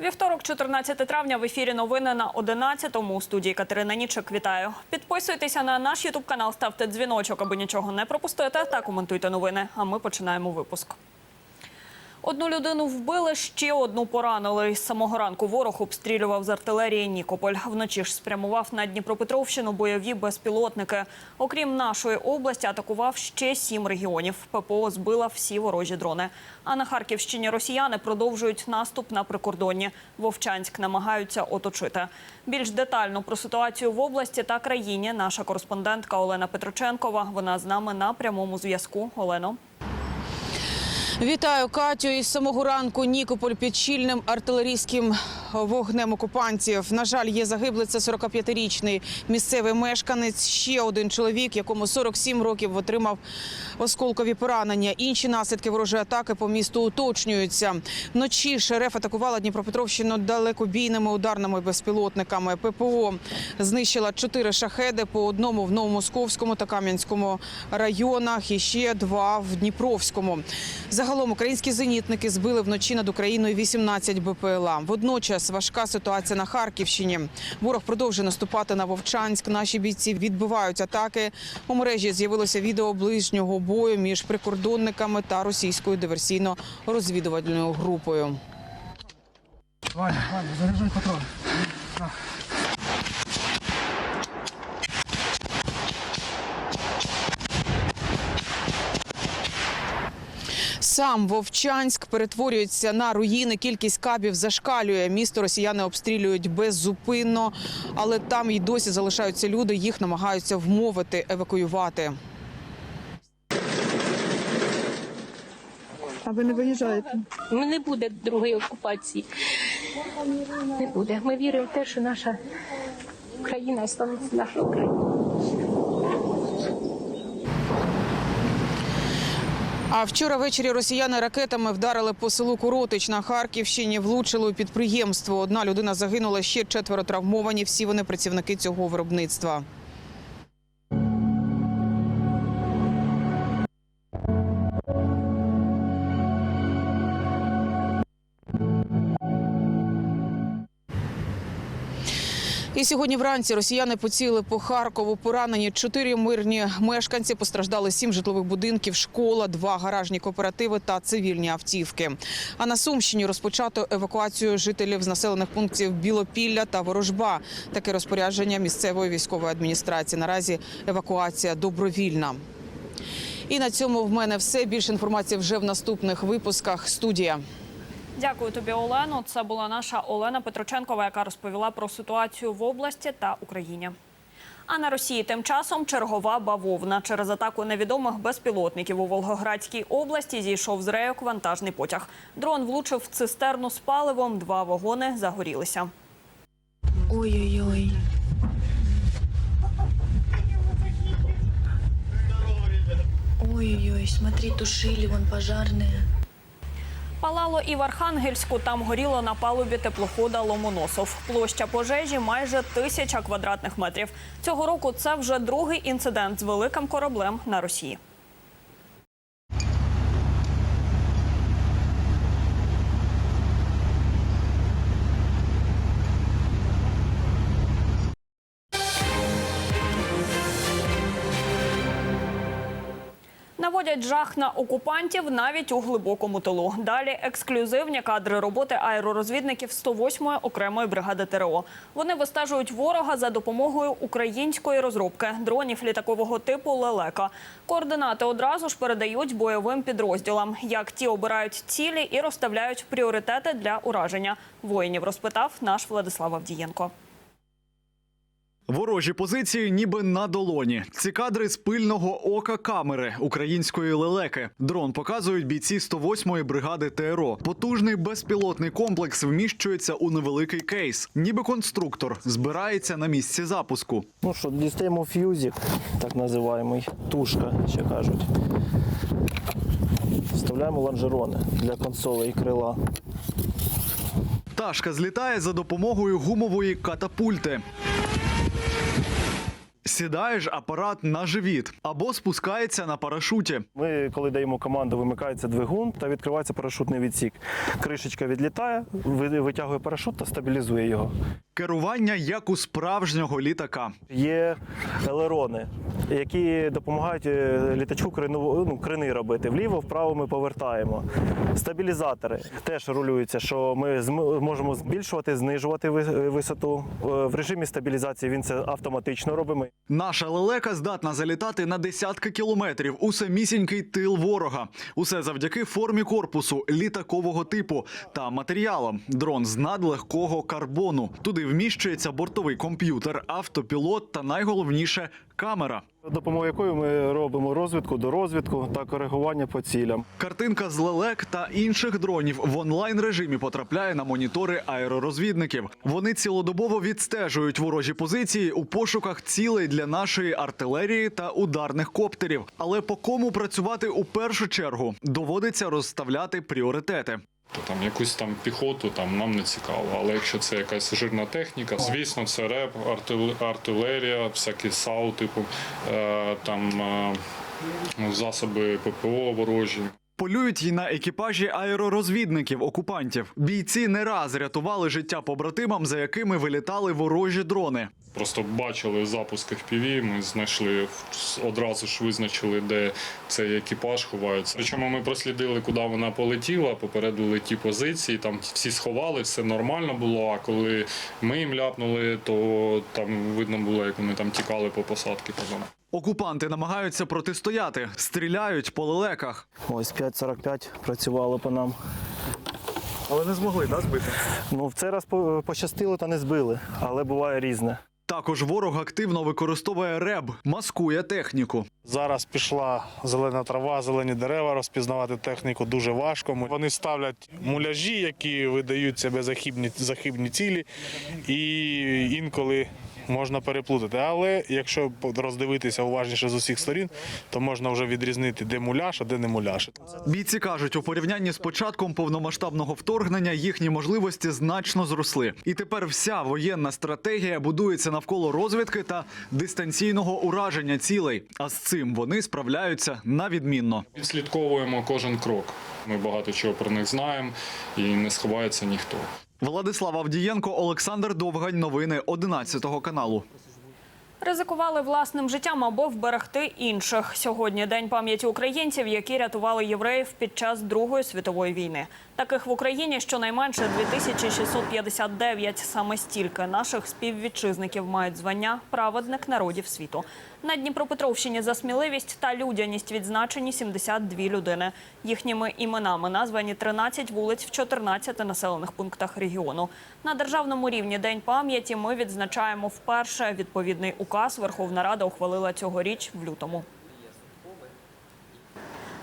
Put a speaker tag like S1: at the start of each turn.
S1: Вівторок, 14 травня, в ефірі новини на 11-му. У студії Катерина Нічик. Вітаю. Підписуйтеся на наш ютуб канал, ставте дзвіночок, аби нічого не пропустити, та коментуйте новини. А ми починаємо випуск. Одну людину вбили, ще одну поранили. З самого ранку ворог обстрілював з артилерії Нікополь. Вночі ж спрямував на Дніпропетровщину бойові безпілотники. Окрім нашої області, атакував ще сім регіонів. ППО збила всі ворожі дрони. А на Харківщині росіяни продовжують наступ на прикордонні. Вовчанськ намагаються оточити. Більш детально про ситуацію в області та країні наша кореспондентка Олена Петроченкова. Вона з нами на прямому зв'язку. Олено.
S2: Вітаю Катю. Із самого ранку Нікополь під щільним артилерійським вогнем окупантів. На жаль, є загиблий. Це 45-річний місцевий мешканець. Ще один чоловік, якому 47 років отримав осколкові поранення. Інші наслідки ворожої атаки по місту уточнюються. Вночі ШРФ атакувала Дніпропетровщину далекобійними ударними безпілотниками. ППО знищила чотири шахеди по одному в Новомосковському та Кам'янському районах. І ще два в Дніпровському. Загалом українські зенітники збили вночі над Україною 18 БПЛА. Водночас важка ситуація на Харківщині. Ворог продовжує наступати на Вовчанськ. Наші бійці відбивають атаки. У мережі з'явилося відео ближнього бою між прикордонниками та російською диверсійно-розвідувальною групою.
S3: Ваня, Ваня, заряжай патрон.
S2: Сам Вовчанськ перетворюється на руїни. Кількість кабів зашкалює. Місто росіяни обстрілюють беззупинно, але там і досі залишаються люди. Їх намагаються вмовити евакуювати.
S4: А ви не виїжджаєте?
S5: Ну, Не буде другої окупації. Не буде. Ми віримо в те, що наша Україна станеться наша Україна.
S2: А вчора ввечері росіяни ракетами вдарили по селу Коротич на Харківщині, влучили у підприємство. Одна людина загинула, ще четверо травмовані. Всі вони працівники цього виробництва. І сьогодні вранці росіяни поцілили по Харкову. Поранені чотири мирні мешканці. Постраждали сім житлових будинків, школа, два гаражні кооперативи та цивільні автівки. А на Сумщині розпочато евакуацію жителів з населених пунктів Білопілля та Ворожба. Таке розпорядження місцевої військової адміністрації. Наразі евакуація добровільна. І на цьому в мене все. Більше інформації вже в наступних випусках. Студія.
S1: Дякую тобі, Олено. Це була наша Олена Петроченкова, яка розповіла про ситуацію в області та Україні. А на Росії тим часом чергова бавовна. Через атаку невідомих безпілотників у Волгоградській області зійшов з рейок вантажний потяг. Дрон влучив в цистерну з паливом. Два вагони загорілися.
S4: Ой-ой-ой. Ой-ой-ой, смотри, тушили вон пожарные.
S1: Палало і в Архангельську. Там горіло на палубі теплохода Ломоносов. Площа пожежі майже тисяча квадратних метрів. Цього року це вже другий інцидент з великим кораблем на Росії. Наводять жах на окупантів навіть у глибокому тилу. Далі ексклюзивні кадри роботи аеророзвідників 108-ї окремої бригади ТРО. Вони вистежують ворога за допомогою української розробки дронів літакового типу Лелека. Координати одразу ж передають бойовим підрозділам, як ті обирають цілі і розставляють пріоритети для ураження. Воїнів розпитав наш Владислав Авдієнко.
S6: Ворожі позиції ніби на долоні. Ці кадри з пильного ока камери української лелеки. Дрон показують бійці 108-ї бригади ТРО. Потужний безпілотний комплекс вміщується у невеликий кейс, ніби конструктор збирається на місці запуску.
S7: Ну що, дістаємо ф'юзик, так називаємо, тушка, ще кажуть. Вставляємо лонжерони для консолей і крила.
S6: Пташка злітає за допомогою гумової катапульти. Сідаєш апарат на живіт або спускається на парашуті.
S7: Ми, коли даємо команду, вимикається двигун та відкривається парашутний відсік. Кришечка відлітає, витягує парашут та стабілізує його.
S6: Керування як у справжнього літака.
S7: Є елерони, які допомагають е, літачку крину, ну, крини робити. Вліво, вправо ми повертаємо. Стабілізатори теж рулюються, що ми можемо збільшувати, знижувати висоту. Е, В режимі стабілізації він це автоматично робимо.
S6: Наша лелека здатна залітати на десятки кілометрів у самісінький тил ворога. Усе завдяки формі корпусу літакового типу та матеріалам. Дрон з надлегкого карбону. Туди вміщується бортовий комп'ютер, автопілот та найголовніше камера.
S7: Допомогою якої ми робимо розвідку до розвідку та коригування по цілям.
S6: Картинка з лелек та інших дронів в онлайн режимі потрапляє на монітори аеророзвідників. Вони цілодобово відстежують ворожі позиції у пошуках цілей для нашої артилерії та ударних коптерів. Але по кому працювати у першу чергу доводиться розставляти пріоритети.
S8: Там якусь там піхоту там нам не цікаво. Але якщо це якась жирна техніка, звісно, це реп, артилерія, всякі САУ, типу е, там е, засоби ППО ворожі.
S6: Полюють й на екіпажі аеророзвідників окупантів. Бійці не раз рятували життя побратимам, за якими вилітали ворожі дрони.
S8: Просто бачили запуск FPV, ми знайшли одразу ж визначили, де цей екіпаж ховається. Причому ми прослідили, куди вона полетіла, попередили ті позиції. Там всі сховали, все нормально було. А коли ми їм ляпнули, то там видно було, як вони там тікали по посадці. Потім.
S6: Окупанти намагаються протистояти, стріляють по лелеках.
S7: Ось 5.45 працювало по нам.
S6: Але не змогли да, збити.
S7: Ну, в цей раз по- пощастило та не збили, але буває різне.
S6: Також ворог активно використовує РЕБ, маскує техніку.
S3: Зараз пішла зелена трава, зелені дерева. Розпізнавати техніку дуже важко. Вони ставлять муляжі, які видають себе за хибні, за хибні цілі, і інколи можна переплутати. Але якщо роздивитися уважніше з усіх сторін, то можна вже відрізнити, де муляж, а де не муляж.
S6: Бійці кажуть, у порівнянні з початком повномасштабного вторгнення їхні можливості значно зросли. І тепер вся воєнна стратегія будується навколо розвідки та дистанційного ураження цілей. А з цим вони справляються на відмінно.
S8: Відслідковуємо кожен крок. Ми багато чого про них знаємо і не сховається ніхто.
S6: Владислав Авдієнко, Олександр Довгань. Новини 11 каналу.
S1: Ризикували власним життям або вберегти інших. Сьогодні день пам'яті українців, які рятували євреїв під час Другої світової війни. Таких в Україні щонайменше 2659. Саме стільки наших співвітчизників мають звання праведник народів світу. На Дніпропетровщині за сміливість та людяність відзначені 72 людини. Їхніми іменами названі 13 вулиць в 14 населених пунктах регіону. На державному рівні День пам'яті ми відзначаємо вперше. Відповідний указ Верховна Рада ухвалила цьогоріч в лютому.